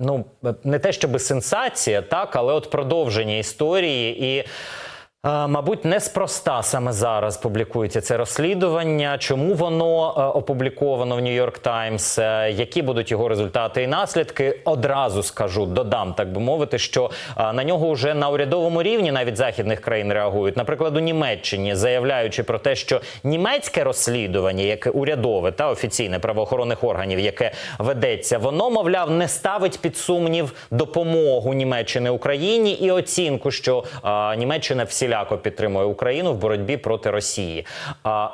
ну не те, щоб сенсація, так, але от продовження історії і. Е, Мабуть, неспроста саме зараз публікується це розслідування. Чому воно е, опубліковано в Нью-Йорк Таймс? Е, Які будуть його результати і наслідки? Одразу скажу, додам так би мовити, що на нього вже на урядовому рівні навіть західних країн реагують. Наприклад, у Німеччині, заявляючи про те, що німецьке розслідування, яке урядове та офіційне правоохоронних органів, яке ведеться, воно мовляв не ставить під сумнів допомогу Німеччини Україні і оцінку, що Німеччина всіляко підтримує Україну в боротьбі проти Росії.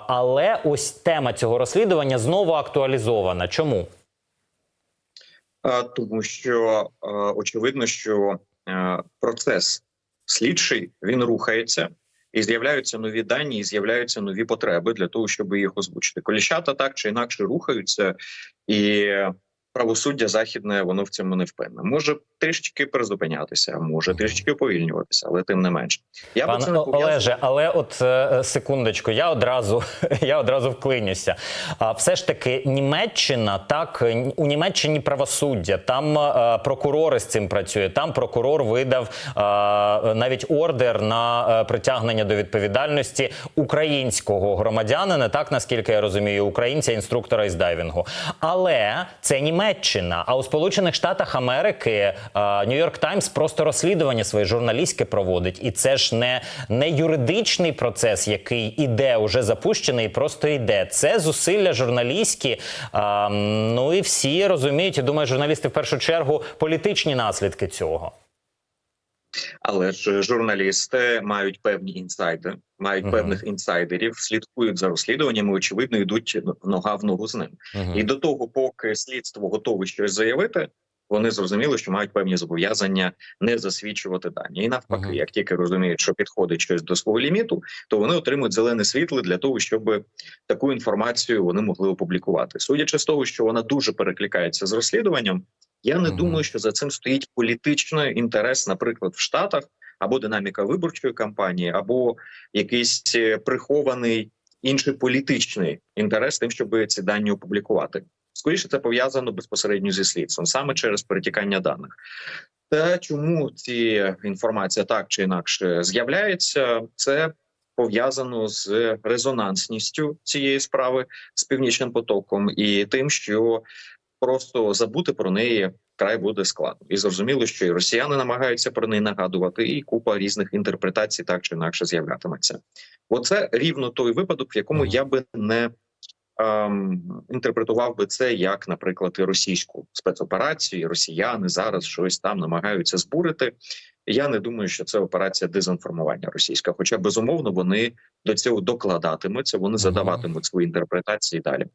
Але ось тема цього розслідування знову актуалізована. Чому? Тому що очевидно, що е, процес слідчий він рухається, і з'являються нові дані, і з'являються нові потреби для того, щоб їх озвучити. Коліщата так чи інакше рухаються, і правосуддя західне воно в цьому не впевнене. Може трішечки призупинятися, може трішечки уповільнюватися, але тим не менше. Я це не Олеже, але от е, секундочку, я одразу я одразу вклинюся. А все ж таки, Німеччина, так у Німеччині правосуддя, там е, прокурори з цим працює. Там прокурор видав е, навіть ордер на е, притягнення до відповідальності українського громадянина, так наскільки я розумію, українця, інструктора із дайвінгу. Але це Німеччина. А у Сполучених Штатах Америки Нью-Йорк Таймс просто розслідування своє журналістське проводить, і це ж не, не юридичний процес, який іде уже запущений, просто йде. Це зусилля журналістські. Ну і всі розуміють. і думаю, журналісти в першу чергу політичні наслідки цього. Але ж журналісти мають певні інсайди, мають Мгм. певних інсайдерів, слідкують за розслідуваннями. Очевидно, йдуть нога в ногу з ним. І до того, поки слідство готове щось заявити, вони зрозуміли, що мають певні зобов'язання не засвідчувати дані. І навпаки, Мгм. як тільки розуміють, що підходить щось до свого ліміту, то вони отримують зелене світло для того, щоб таку інформацію вони могли опублікувати. Судячи з того, що вона дуже перекликається з розслідуванням. Я не Мгм. думаю, що за цим стоїть політичний інтерес, наприклад, в Штатах або динаміка виборчої кампанії, або якийсь е, прихований інший політичний інтерес тим, щоб ці дані опублікувати. Скоріше це пов'язано безпосередньо зі слідством, саме через перетікання даних. Та чому ці інформація так чи інакше з'являється, це пов'язано з резонансністю цієї справи з північним потоком і тим, що просто забути про неї край буде складно. І зрозуміло, що і росіяни намагаються про неї нагадувати, і купа різних інтерпретацій так чи інакше з'являтиметься. Оце рівно той випадок, в якому я би не ем, інтерпретував би це як, наприклад, і російську спецоперацію. і Росіяни зараз щось там намагаються збурити. Я не думаю, що це операція дезінформування російська. Хоча безумовно вони до цього докладатимуться, вони задаватимуть свої інтерпретації далі.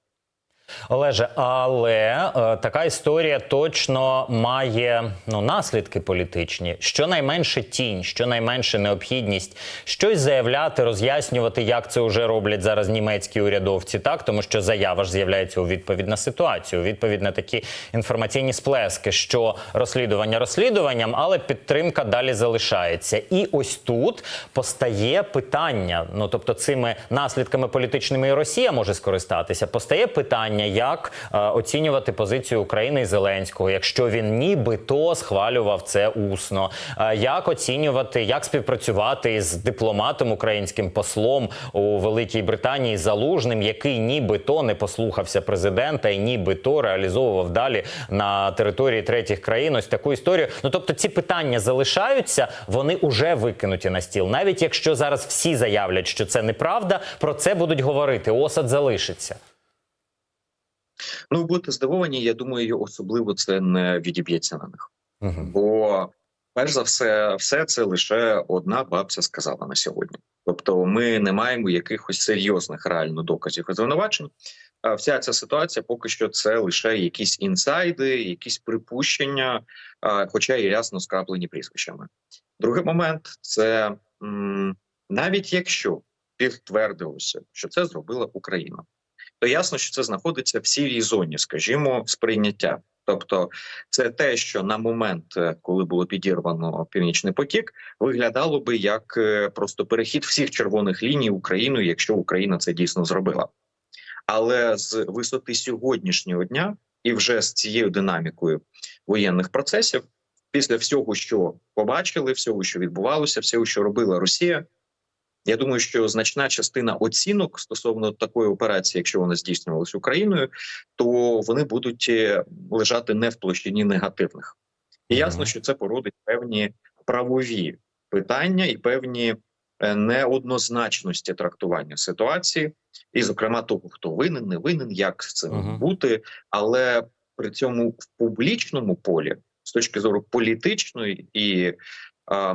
Олеже, але е, така історія точно має ну наслідки політичні, щонайменше тінь, щонайменше необхідність щось заявляти, роз'яснювати, як це вже роблять зараз німецькі урядовці, так тому що заява ж з'являється у відповідь на ситуацію, у відповідь на такі інформаційні сплески, що розслідування розслідуванням, але підтримка далі залишається. І ось тут постає питання. Ну тобто, цими наслідками політичними і Росія може скористатися. Постає питання, як е, оцінювати позицію України і Зеленського, якщо він нібито схвалював це усно. Е, як оцінювати, як співпрацювати із дипломатом українським послом у Великій Британії Залужним, який нібито не послухався президента і нібито реалізовував далі на території третіх країн ось таку історію. Ну тобто, ці питання залишаються, вони уже викинуті на стіл. Навіть якщо зараз всі заявлять, що це неправда, про це будуть говорити. Осад залишиться. Ну, будете здивовані. Я думаю, особливо це не відіб'ється на них. Угу. Бо перш за все, все це лише одна бабця сказала на сьогодні. Тобто, ми не маємо якихось серйозних реально доказів і звинувачень. А вся ця ситуація поки що це лише якісь інсайди, якісь припущення, хоча і рясно скраплені прізвищами. Другий момент це навіть якщо підтвердилося, що це зробила Україна, то ясно, що це знаходиться в сірій зоні, скажімо, сприйняття. Тобто, це те, що на момент, е, коли було підірвано північний потік, виглядало би як е, просто перехід всіх червоних ліній Україною, якщо Україна це дійсно зробила. Але з висоти сьогоднішнього дня і вже з цією динамікою воєнних процесів, після всього, що побачили, всього, що відбувалося, всього, що робила Росія. Я думаю, що значна частина оцінок стосовно такої операції, якщо вона здійснювалася Україною, то вони будуть е, лежати не в площині негативних. І ясно, що це породить певні правові питання і певні е, неоднозначності трактування ситуації, і, зокрема, того, хто винен, не винен, як з цим Мгм. бути, але при цьому в публічному полі, з точки зору політичної і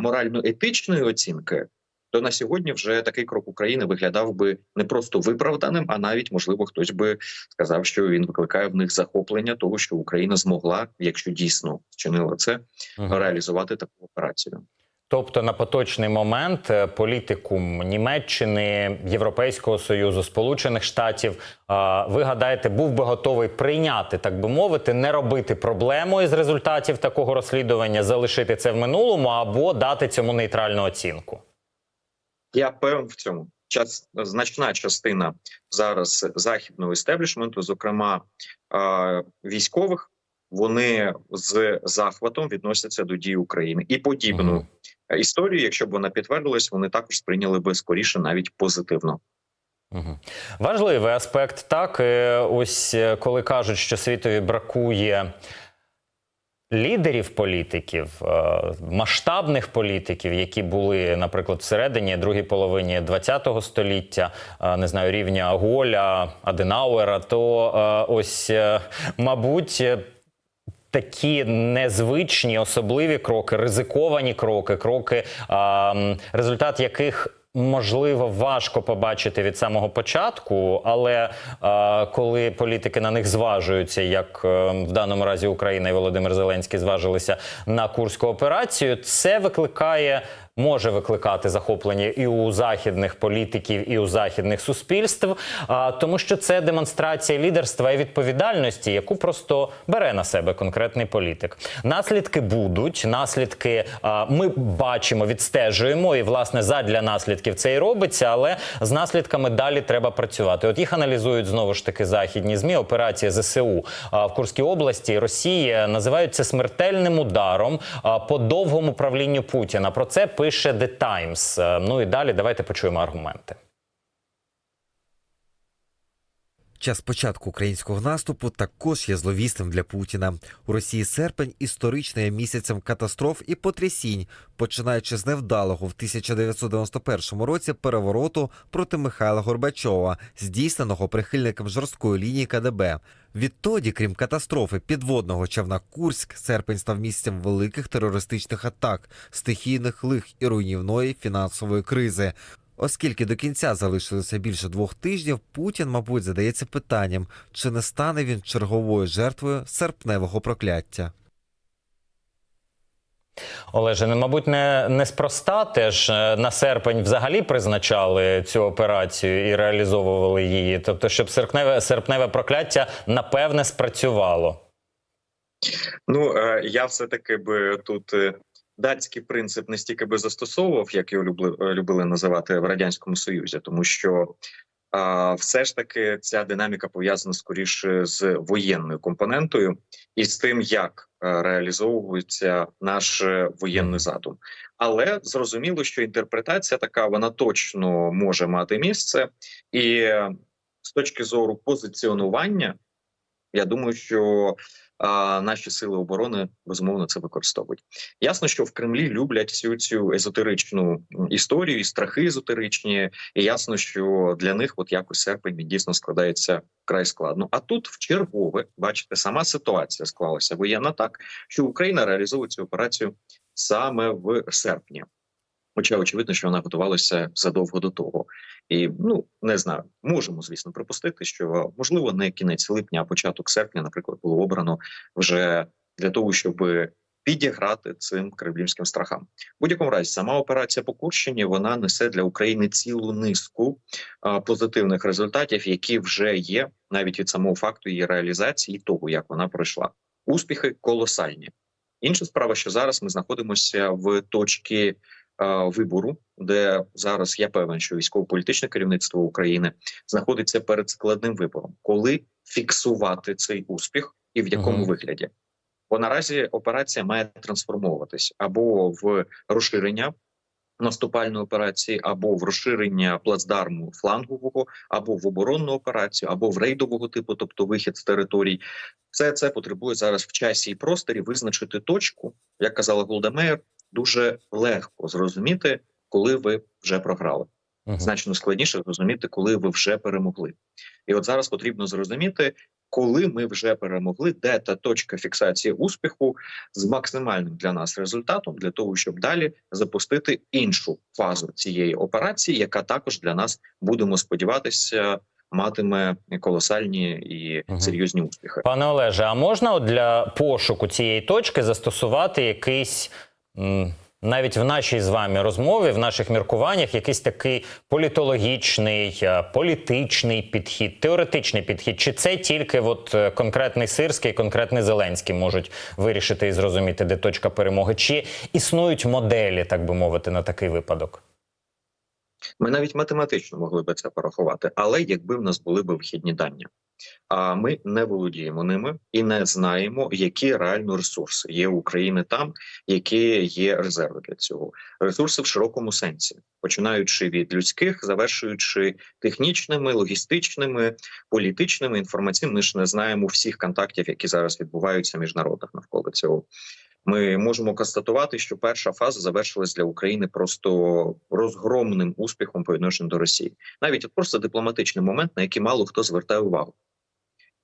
морально-етичної оцінки, то на сьогодні вже такий крок України виглядав би не просто виправданим, а навіть можливо хтось би сказав, що він викликає в них захоплення того, що Україна змогла, якщо дійсно вчинила це, Мгм. реалізувати таку операцію. Тобто на поточний момент е, політикум Німеччини, Європейського союзу, Сполучених Штатів, ви гадаєте, був би готовий прийняти, так би мовити, не робити проблему із результатів такого розслідування, залишити це в минулому або дати цьому нейтральну оцінку? Я певен в цьому. Час значна частина зараз західного істеблішменту, зокрема військових, вони з захватом відносяться до дій України і подібну Мгм. історію, якщо б вона підтвердилась, вони також сприйняли би скоріше навіть позитивно. Мгм. Важливий аспект. Так, Е, ось е, коли кажуть, що світові бракує лідерів політиків, е, масштабних політиків, які були, наприклад, всередині другій половині ХХ століття, е, не знаю, рівня Голя, Аденауера, то е, ось, мабуть. Такі незвичні особливі кроки, ризиковані кроки, кроки, результат яких можливо важко побачити від самого початку, але е, коли політики на них зважуються, як е, в даному разі Україна і Володимир Зеленський зважилися на курську операцію, це викликає. Може викликати захоплення і у західних політиків, і у західних суспільств, тому що це демонстрація лідерства і відповідальності, яку просто бере на себе конкретний політик. Наслідки будуть, наслідки ми бачимо, відстежуємо, і власне задля наслідків це і робиться, але з наслідками далі треба працювати. От їх аналізують знову ж таки західні змі. Операція ЗСУ в Курській області Росії називають це смертельним ударом по довгому правлінню Путіна. Про це пише The Times. Е, Ну і далі давайте почуємо аргументи. Час початку українського наступу також є зловісним для Путіна. У Росії серпень історично є місяцем катастроф і потрясінь, починаючи з невдалого в 1991 році перевороту проти Михайла Горбачова, здійсненого прихильником жорсткої лінії КДБ. Відтоді, крім катастрофи підводного човна Курськ, серпень став місцем великих терористичних атак, стихійних лих і руйнівної фінансової кризи. Оскільки до кінця залишилося більше двох тижнів, Путін, мабуть, задається питанням, чи не стане він черговою жертвою серпневого прокляття. Олеже, ну, мабуть, не неспроста теж е, на серпень взагалі призначали цю операцію і реалізовували її. Тобто, щоб серпневе серпневе прокляття напевне спрацювало. Ну е, я все таки би тут е, датський принцип не стільки би застосовував, як його любили, е, любили називати в радянському союзі, тому що а, все ж таки ця динаміка пов'язана скоріше з воєнною компонентою і з тим, як е, реалізовується наш е, воєнний задум. Але зрозуміло, що інтерпретація така вона точно може мати місце, і з точки зору позиціонування, я думаю, що а, наші сили оборони безумовно це використовують. Ясно, що в Кремлі люблять всю цю езотеричну історію і страхи езотеричні, і ясно, що для них, от якось серпень дійсно складається край складно. А тут в чергове, бачите, сама ситуація склалася воєнна так, що Україна реалізовує цю операцію саме в серпні. Хоча очевидно, що вона готувалася задовго до того, і ну не знаю, можемо звісно припустити, що можливо не кінець липня, а початок серпня, наприклад, було обрано вже для того, щоб підіграти цим кремлівським страхам. В будь-якому разі сама операція по Курщині вона несе для України цілу низку а, позитивних результатів, які вже є навіть від самого факту її реалізації, і того як вона пройшла. Успіхи колосальні. Інша справа, що зараз ми знаходимося в точці вибору, де зараз я певен, що військово-політичне керівництво України знаходиться перед складним вибором, коли фіксувати цей успіх і в якому Мгм. вигляді. Бо наразі операція має трансформовуватись або в розширення наступальної операції, або в розширення плацдарму флангового, або в оборонну операцію, або в рейдового типу, тобто вихід з територій. Все це потребує зараз в часі і просторі визначити точку, як казала Голдемеєр, дуже легко зрозуміти, коли ви вже програли Мгм. значно складніше зрозуміти, коли ви вже перемогли. І от зараз потрібно зрозуміти, коли ми вже перемогли, де та точка фіксації успіху з максимальним для нас результатом, для того, щоб далі запустити іншу фазу цієї операції, яка також для нас будемо сподіватися. Матиме колосальні і серйозні успіхи. Пане Олеже, а можна для пошуку цієї точки застосувати якийсь. Навіть в нашій з вами розмові, в наших міркуваннях, якийсь такий політологічний, е, політичний підхід, теоретичний підхід. Чи це тільки от е, конкретний Сирський, конкретний Зеленський можуть вирішити і зрозуміти, де точка перемоги? Чи існують моделі, так би мовити, на такий випадок? Ми навіть математично могли би це порахувати, але якби в нас були б вихідні дані. А ми не володіємо ними і не знаємо, які реально ресурси є у України там, які є резерви для цього. Ресурси в широкому сенсі, починаючи від людських, завершуючи технічними, логістичними, політичними, інформаційними. Ми ж не знаємо всіх контактів, які зараз відбуваються міжнародних навколо цього. Ми можемо констатувати, що перша фаза завершилась для України просто розгромним успіхом по відношенню до Росії. Навіть от просто дипломатичний момент, на який мало хто звертає увагу.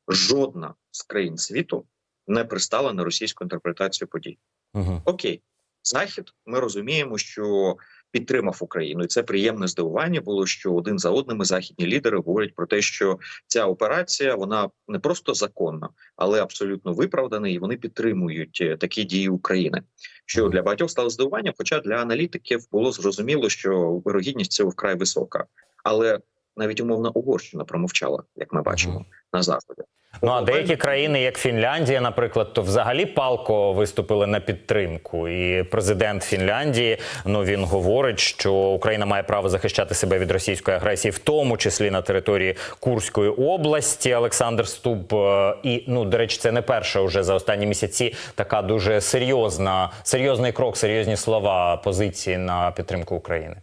Жодна з країн світу не пристала на російську інтерпретацію подій. Угу. Окей, захід, ми розуміємо, що підтримав Україну, і це приємне здивування було, що один за одним західні лідери говорять про те, що ця операція вона не просто законна, але абсолютно виправдана, і вони підтримують е, такі дії України. Що для багатьох стало здивуванням, хоча для аналітиків було зрозуміло, що вирогідність цього вкрай висока, але навіть умовна Угорщина промовчала, як ми бачимо на заході. Ну а деякі країни, як Фінляндія, наприклад, то взагалі палко виступили на підтримку. І президент Фінляндії ну він говорить, що Україна має право захищати себе від російської агресії, в тому числі на території Курської області. Олександр Ступ. Е, І ну до речі, це не перша вже за останні місяці така дуже серйозна, серйозний крок, серйозні слова позиції на підтримку України.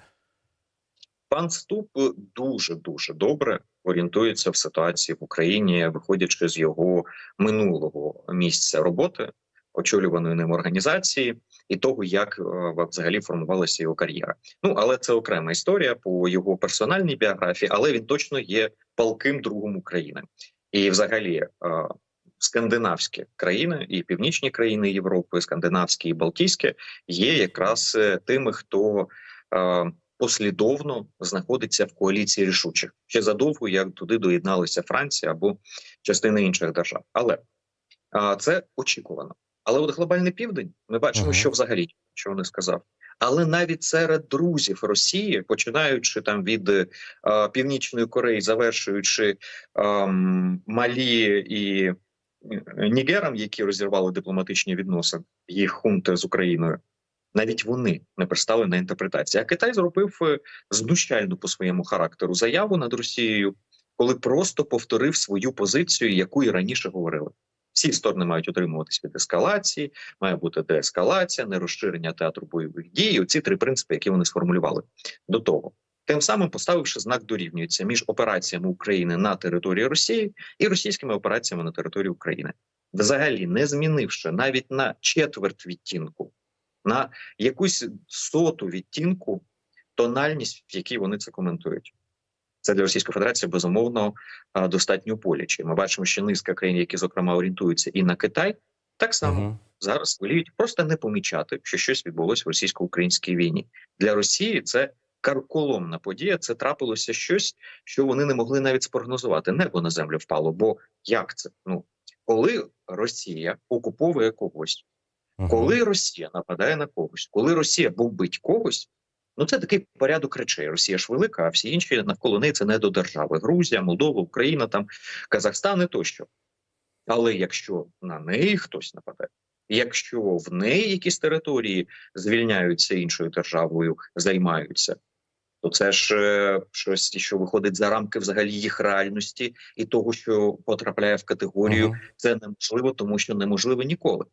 Пан Ступ дуже дуже добре орієнтується в ситуації в Україні, виходячи з його минулого місця роботи, очолюваної ним організації, і того, як е, взагалі формувалася його кар'єра. Ну але це окрема історія по його персональній біографії, але він точно є палким другом України. І, взагалі, е, скандинавські країни і північні країни Європи, скандинавські і Балтійські, є якраз е, тими, хто послідовно знаходиться в коаліції рішучих ще задовго, як туди доєдналися Франція або частини інших держав. Але а, це очікувано. Але от глобальний південь ми бачимо, Мгм. що взагалі нічого не сказав. Але навіть серед друзів Росії, починаючи там від е, Північної Кореї, завершуючи ем, Малі і е, Нігером, які розірвали дипломатичні відносини, їх хунти з Україною, навіть вони не пристали на інтерпретацію. А Китай зробив е, знущальну по своєму характеру заяву над Росією, коли просто повторив свою позицію, яку і раніше говорили. Всі сторони мають утримуватись від ескалації, має бути деескалація, не розширення театру бойових дій. Оці три принципи, які вони сформулювали до того. Тим самим поставивши знак дорівнюється між операціями України на території Росії і російськими операціями на території України, взагалі не змінивши навіть на четверть відтінку, на якусь соту відтінку тональність, в якій вони це коментують. Це для Російської Федерації безумовно достатньо боляче. Ми бачимо, що низка країн, які зокрема орієнтуються і на Китай, так само Мгм. зараз воліють просто не помічати, що щось відбулося в російсько-українській війні. Для Росії це карколомна подія. Це трапилося щось, що вони не могли навіть спрогнозувати. Небо на землю впало. Бо як це? Ну коли Росія окуповує когось. Коли Росія нападає на когось, коли Росія бомбить когось, ну це такий порядок речей. Росія ж велика, а всі інші навколо неї це не до держави. Грузія, Молдова, Україна, там Казахстан і тощо. Але якщо на неї хтось нападає, якщо в неї якісь території звільняються іншою державою, займаються, то це ж е, щось, що виходить за рамки взагалі їх реальності і того, що потрапляє в категорію це неможливо, тому що неможливо ніколи.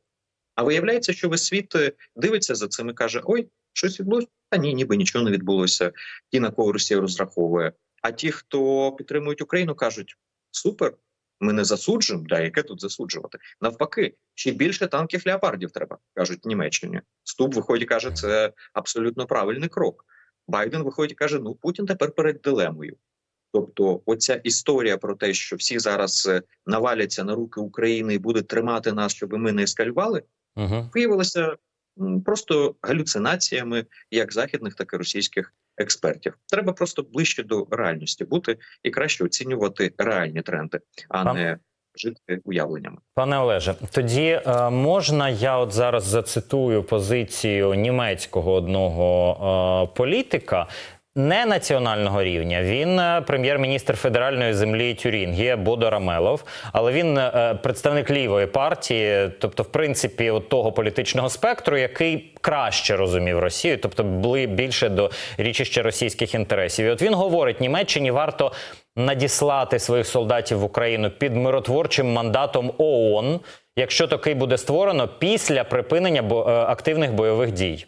А виявляється, що весь світ е, дивиться за цим і каже: ой, щось відбулося? Та ні, ніби нічого не відбулося. Ті, на кого Росія розраховує. А ті, хто підтримують Україну, кажуть: супер, ми не засуджуємо. Да, яке тут засуджувати? Навпаки, ще більше танків леопардів треба, кажуть Німеччині. Ступ виходить, каже, це абсолютно правильний крок. Байден виходить і каже: ну Путін тепер перед дилемою. Тобто, оця історія про те, що всі зараз е, наваляться на руки України і будуть тримати нас, щоб ми не ескалювали, Угу. виявилося просто галюцинаціями як західних, так і російських експертів. Треба просто ближче до реальності бути і краще оцінювати реальні тренди, а Пан- не жити уявленнями. Пане Олеже, тоді е, можна я от зараз зацитую позицію німецького одного е, політика. Не національного рівня він е, прем'єр-міністр федеральної землі Тюрінгія Бодо Рамелов, але він е, представник лівої партії, тобто, в принципі, от того політичного спектру, який краще розумів Росію, тобто були більше до річища російських інтересів. І от він говорить: Німеччині варто надіслати своїх солдатів в Україну під миротворчим мандатом ООН, якщо такий буде створено після припинення е, активних бойових дій.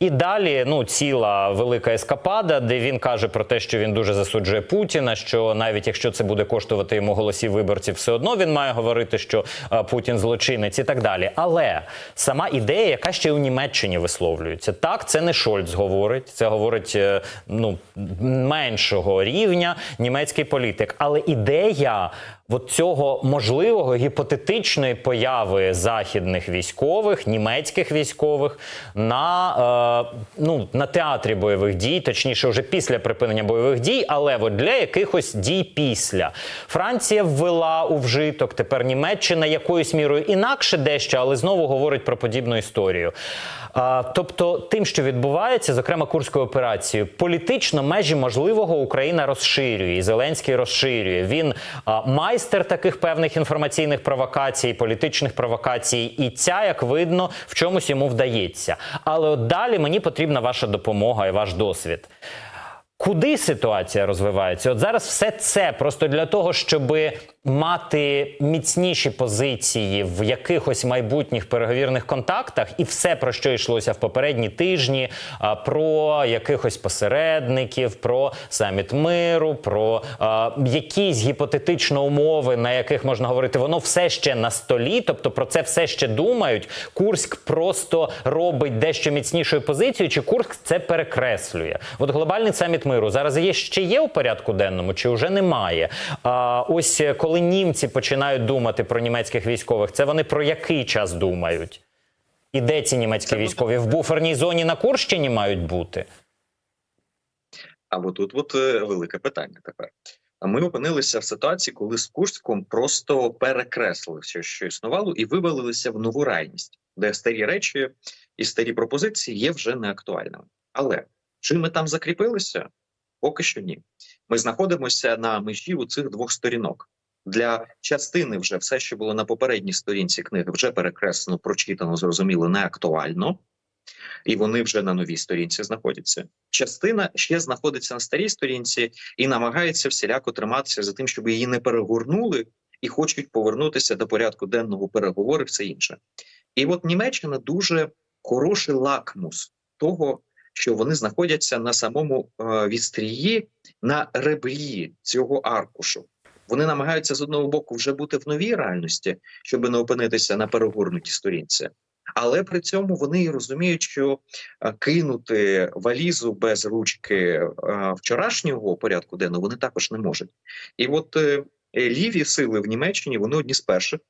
І далі ну ціла велика ескапада, де він каже про те, що він дуже засуджує Путіна. Що навіть якщо це буде коштувати йому голосів виборців, все одно він має говорити, що е, Путін злочинець і так далі. Але сама ідея, яка ще у Німеччині висловлюється, так це не Шольц говорить, це говорить е, ну меншого рівня німецький політик. Але ідея от цього можливого гіпотетичної появи західних військових, німецьких військових на, е, ну, на театрі бойових дій, точніше, вже після припинення бойових дій, але от для якихось дій після. Франція ввела у вжиток, тепер Німеччина якоюсь мірою інакше дещо, але знову говорить про подібну історію. А, тобто, тим, що відбувається, зокрема курською операцією, політично межі можливого Україна розширює, і Зеленський розширює. Він а, майстер таких певних інформаційних провокацій, політичних провокацій, і ця, як видно, в чомусь йому вдається. Але от далі мені потрібна ваша допомога і ваш досвід. Куди ситуація розвивається? От зараз все це просто для того, щоб мати міцніші позиції в якихось майбутніх переговірних контактах, і все про що йшлося в попередні тижні, про якихось посередників, про саміт миру, про а, якісь гіпотетично умови, на яких можна говорити, воно все ще на столі, тобто про це все ще думають. Курськ просто робить дещо міцнішою позицію, чи Курськ це перекреслює? От глобальний саміт миру зараз є ще є у порядку денному, чи вже немає? А ось е, коли німці починають думати про німецьких військових, це вони про який час думають? І де ці німецькі Це військові? В буферній зоні на Курщині мають бути? А от тут от е, велике питання тепер. А Ми опинилися в ситуації, коли з Курськом просто перекреслили все, що існувало, і вивалилися в нову реальність, де старі речі і старі пропозиції є вже не актуальними. Але чи ми там закріпилися? Поки що ні. Ми знаходимося на межі у цих двох сторінок. Для частини вже все, що було на попередній сторінці книги, вже перекреслено, прочитано, зрозуміло, не актуально, і вони вже на новій сторінці знаходяться. Частина ще знаходиться на старій сторінці і намагається всіляко триматися за тим, щоб її не перегорнули, і хочуть повернутися до порядку денного переговорів, все інше. І от Німеччина дуже хороший лакмус того, що вони знаходяться на самому е, відстрії, на ребрі цього аркушу. Вони намагаються з одного боку вже бути в новій реальності, щоб не опинитися на перегорнутій сторінці. Але при цьому вони і розуміють, що е, кинути валізу без ручки е, вчорашнього порядку денного вони також не можуть. І от е, ліві сили в Німеччині вони одні з перших,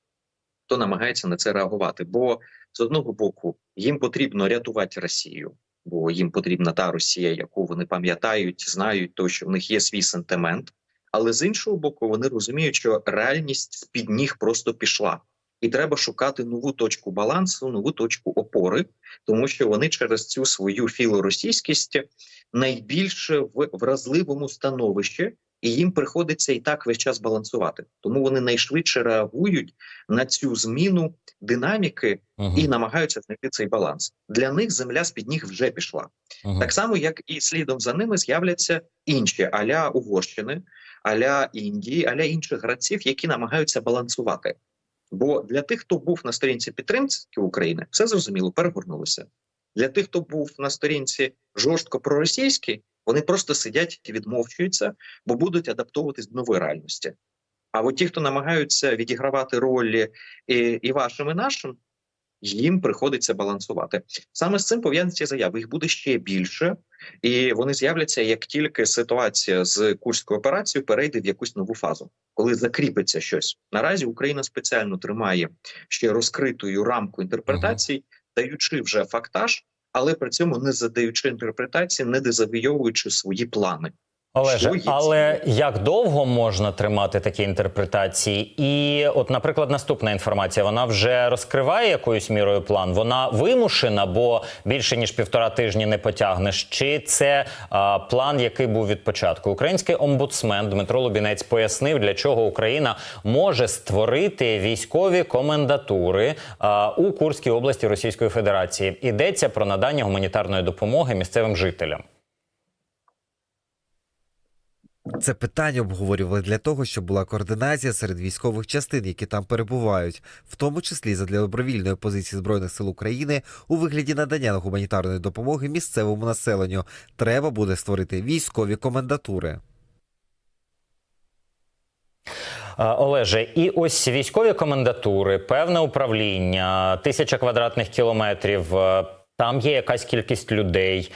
хто намагається на це реагувати. Бо з одного боку їм потрібно рятувати Росію, бо їм потрібна та Росія, яку вони пам'ятають, знають, то що в них є свій сентимент. Але з іншого боку, вони розуміють, що реальність з під ніг просто пішла, і треба шукати нову точку балансу, нову точку опори, тому що вони через цю свою філоросійськість найбільше в вразливому становищі, і їм приходиться і так весь час балансувати. Тому вони найшвидше реагують на цю зміну динаміки Мгм. і намагаються знайти цей баланс. Для них земля з під ніг вже пішла. Мгм. Так само, як і слідом за ними з'являться інші аля Угорщини, аля Індії, аля інших гравців, які намагаються балансувати. Бо для тих, хто був на сторінці підтримки України, все зрозуміло, перегорнулося. Для тих, хто був на сторінці жорстко проросійській, вони просто сидять і відмовчуються, бо будуть адаптовуватись до нової реальності. А от ті, хто намагаються відігравати ролі і, і вашим, і нашим, їм приходиться балансувати. Саме з цим пов'язані ці заяви. Їх буде ще більше, і вони з'являться як тільки ситуація з курською операцією перейде в якусь нову фазу, коли закріпиться щось. Наразі Україна спеціально тримає ще розкритою рамку інтерпретацій, даючи вже фактаж, але при цьому не задаючи інтерпретації, не дезавійовуючи свої плани. Олеже, але як довго можна тримати такі інтерпретації? І, от, наприклад, наступна інформація вона вже розкриває якоюсь мірою план. Вона вимушена, бо більше ніж півтора тижні не потягнеш. Чи це а, план, який був від початку? Український омбудсмен Дмитро Лубінець пояснив, для чого Україна може створити військові комендатури а, у Курській області Російської Федерації. Йдеться про надання гуманітарної допомоги місцевим жителям. Це питання обговорювали для того, щоб була координація серед військових частин, які там перебувають, в тому числі задля добровільної позиції збройних сил України у вигляді надання гуманітарної допомоги місцевому населенню. Треба буде створити військові комендатури. Олеже, і ось військові комендатури, певне управління, тисяча квадратних кілометрів. е, Там є якась кількість людей.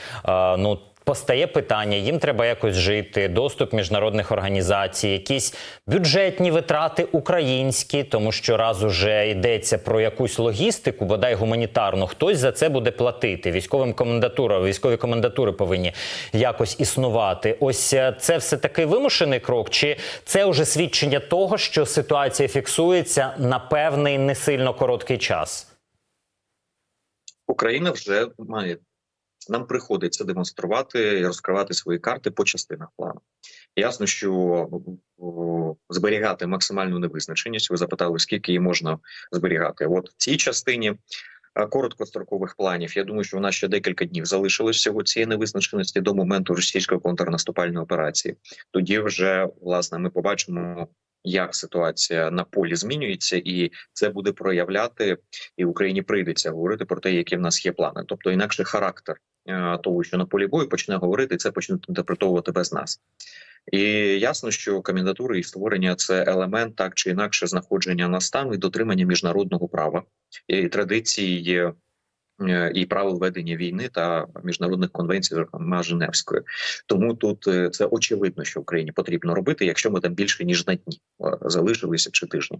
Ну постає питання: їм треба якось жити, доступ міжнародних організацій, якісь бюджетні витрати українські, тому що раз уже йдеться про якусь логістику, бодай гуманітарну, хтось за це буде платити. Військовим комендатурам, військові комендатури повинні якось існувати. Ось е, це все таки вимушений крок, чи це вже свідчення того, що ситуація фіксується на певний не сильно короткий час? Україна вже має нам приходиться демонструвати і розкривати свої карти по частинах плану. Ясно, що зберігати максимальну невизначеність. Ви запитали, скільки її можна зберігати. От в цій частині е, короткострокових планів. Я думаю, що в нас ще декілька днів залишилось всього цієї невизначеності до моменту російської контрнаступальної операції. Тоді вже власне ми побачимо. Як ситуація на полі змінюється, і це буде проявляти, і Україні прийдеться говорити про те, які в нас є плани. Тобто, інакше характер того, що на полі бою почне говорити, це почнуть інтерпретовувати без нас. І ясно, що комендатури і створення це елемент так чи інакше знаходження на стану і дотримання міжнародного права і традицій е, і правил ведення війни та міжнародних конвенцій, зокрема Женевської. Тому тут е, це очевидно, що Україні потрібно робити, якщо ми там більше ніж на дні е, залишилися чи тижні.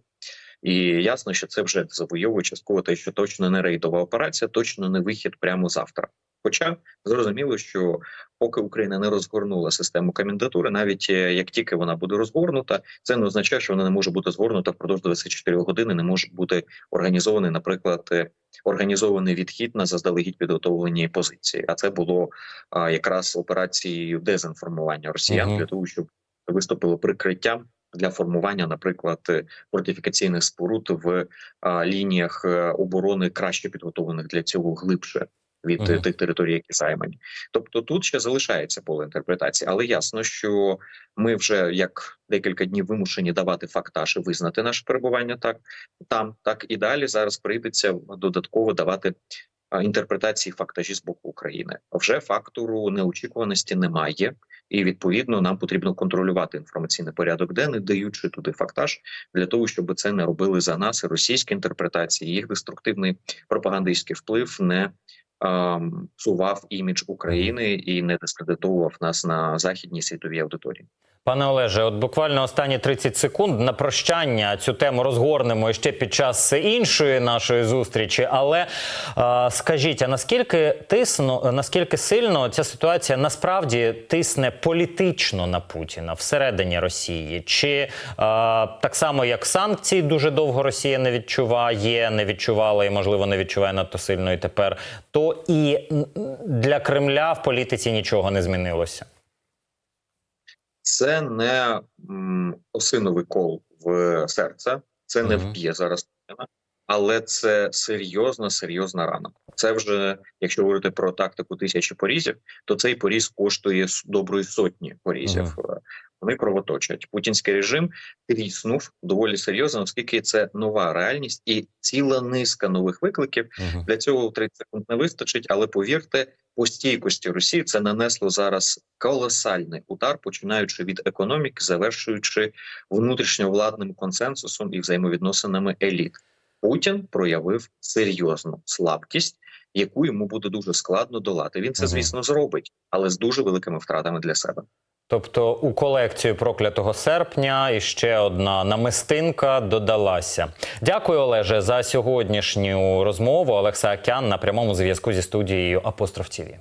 І ясно, що це вже завойовує частково те, що точно не рейдова операція, точно не вихід прямо завтра. Хоча зрозуміло, що поки Україна не розгорнула систему комендатури, навіть е, як тільки вона буде розгорнута, це не означає, що вона не може бути згорнута впродовж 24 години. Не може бути організований, наприклад, е, організований відхід на заздалегідь підготовлені позиції. А це було а, якраз операцією дезінформування росіян Мгм. для того, щоб виступило прикриттям для формування, наприклад, е, фортифікаційних споруд в а, лініях оборони краще підготовлених для цього глибше від е, Мгм. тих територій, які займані. Тобто тут ще залишається поле інтерпретації, але ясно, що ми вже як декілька днів вимушені давати фактаж і визнати наше перебування так там, так і далі. Зараз прийдеться додатково давати інтерпретації фактажі з боку України. Вже фактору неочікуваності немає, і відповідно нам потрібно контролювати інформаційний порядок денний, даючи туди фактаж для того, щоб це не робили за нас і російські інтерпретації. Їх деструктивний пропагандистський вплив не ем, псував імідж України і не дискредитовував нас на західній світовій аудиторії. Пане Олеже, от буквально останні 30 секунд на прощання цю тему розгорнемо ще під час іншої нашої зустрічі. Але е, скажіть, а наскільки тисно, наскільки сильно ця ситуація насправді тисне політично на Путіна всередині Росії? Чи е, так само як санкції дуже довго Росія не відчуває, не відчувала і можливо не відчуває надто сильно і тепер, то і для Кремля в політиці нічого не змінилося? Це не осиновий кол в серце, це не вб'є зараз, але це серйозна, серйозна рана. Це вже, якщо говорити про тактику тисячі порізів, то цей поріз коштує доброї сотні порізів. Е, Вони кровоточать. Путінський режим тріснув доволі серйозно, оскільки це нова реальність і ціла низка нових викликів. Мгм. Для цього 30 секунд не вистачить, але повірте, по стійкості Росії це нанесло зараз колосальний удар, починаючи від економіки, завершуючи внутрішньовладним консенсусом і взаємовідносинами еліт. Путін проявив серйозну слабкість, яку йому буде дуже складно долати. Він це, звісно, зробить, але з дуже великими втратами для себе. Тобто у колекцію проклятого серпня і ще одна намистинка додалася. Дякую, Олеже, за сьогоднішню розмову. Олекса Акян на прямому зв'язку зі студією Апостроф ТІВІ.